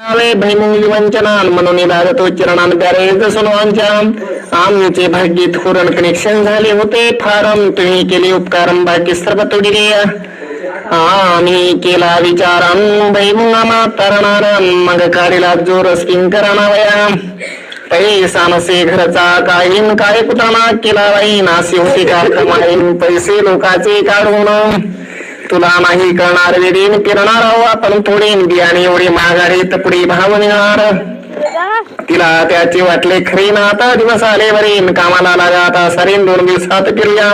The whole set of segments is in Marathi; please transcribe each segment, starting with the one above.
आवे भैमुंगी वंचनान म्हणून लागतो चरणान प्यारे सुनवांच्या. आमचे भाग्येत हुरण कनेक्शन झाले होते. फारम तुम्ही केले उपकारम भाग्य सर्व तोडिले आम्ही केला विचारम भैमुंगा मातरणार मग काढीला जोर स्पिन करणावया पैसा नसे घरचा काहीन काय कुटाणा केला बाई नासी होती का पैसे लोकाचे काढून. तुला नाही करणार वेदीन फिरणार आहो आपण थोडे बियाणे एवढे महागाडे तपडी भाव निघणार तिला त्याचे वाटले खरी ना आता दिवस आले बरेन कामाला लागा आता सरीन दोन दिवसात फिरूया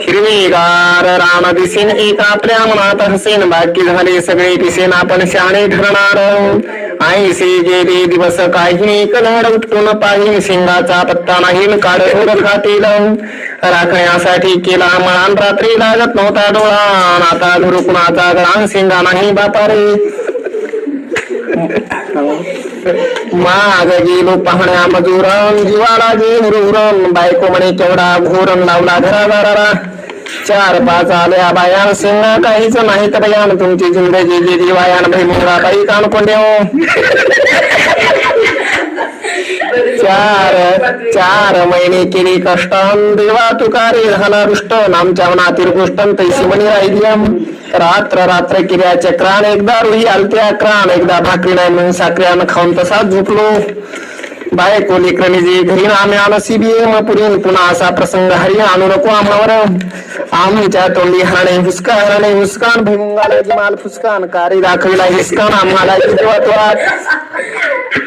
हिरवीगार रान दिसेन एक आपल्या मनात हसेन बाकी झाले सगळे दिसेन आपण शहाणे ठरणार आईसे गेले दिवस काही कलड उठून पाहिन शिंगाचा पत्ता नाही काढ ओढत खातील राखण्यासाठी केला मळान रात्री लागत नव्हता डोळा आता गुरु कुणाचा गळा शिंगा नाही बापा रे माग गेलो पाहण्या मजुरन जीवाला जे बायको म्हणे केवढा घोरन लावला घरादाराला चार पाच आल्या बायान सिंगा काहीच नाही तर बयान. तुमची जिंदगी गेली बायान भाई मुंगा बाई कान कोंडे चार चार महिने केली कष्ट. देवा तुकारे झाला रुष्ट आमच्या मनातील गोष्ट तैसी म्हणी राहिली रात्र रात्र किऱ्या चक्रान एकदा रुही आलत्या क्राण एकदा भाकरी नाही म्हणून साखऱ्यानं खाऊन तसाच झोपलो. बाय कोली क्रमिजी घरी आम्ही आलो सीबीएम पुढील पुन्हा असा प्रसंग हरी आणू नको आम्हावर. आमच्या तोंडी हाणे हुसका हरणे हुसकान भुंगाला माल फुसकान. कारी दाखविला हिसकान आम्हाला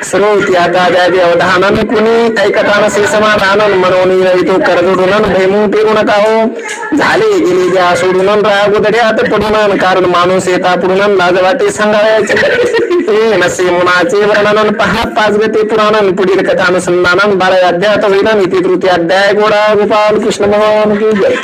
स्रोत या गाद्या अवधानन कुणी ऐकता नसे समाधानन म्हणून तो करजोडून भैमू पेरू नका हो झाले गेली द्या सोडून राग पडून कारण माणूस येता पुढून लाज वाटे सांगायचे। नसे मुनाचे वर्णन पहा पाच गते पुराणन पुढील कथानुसंधानन बारा अध्यात होईन नीती तृतीय अध्याय गोडा गोपाल कृष्ण भगवान की जय।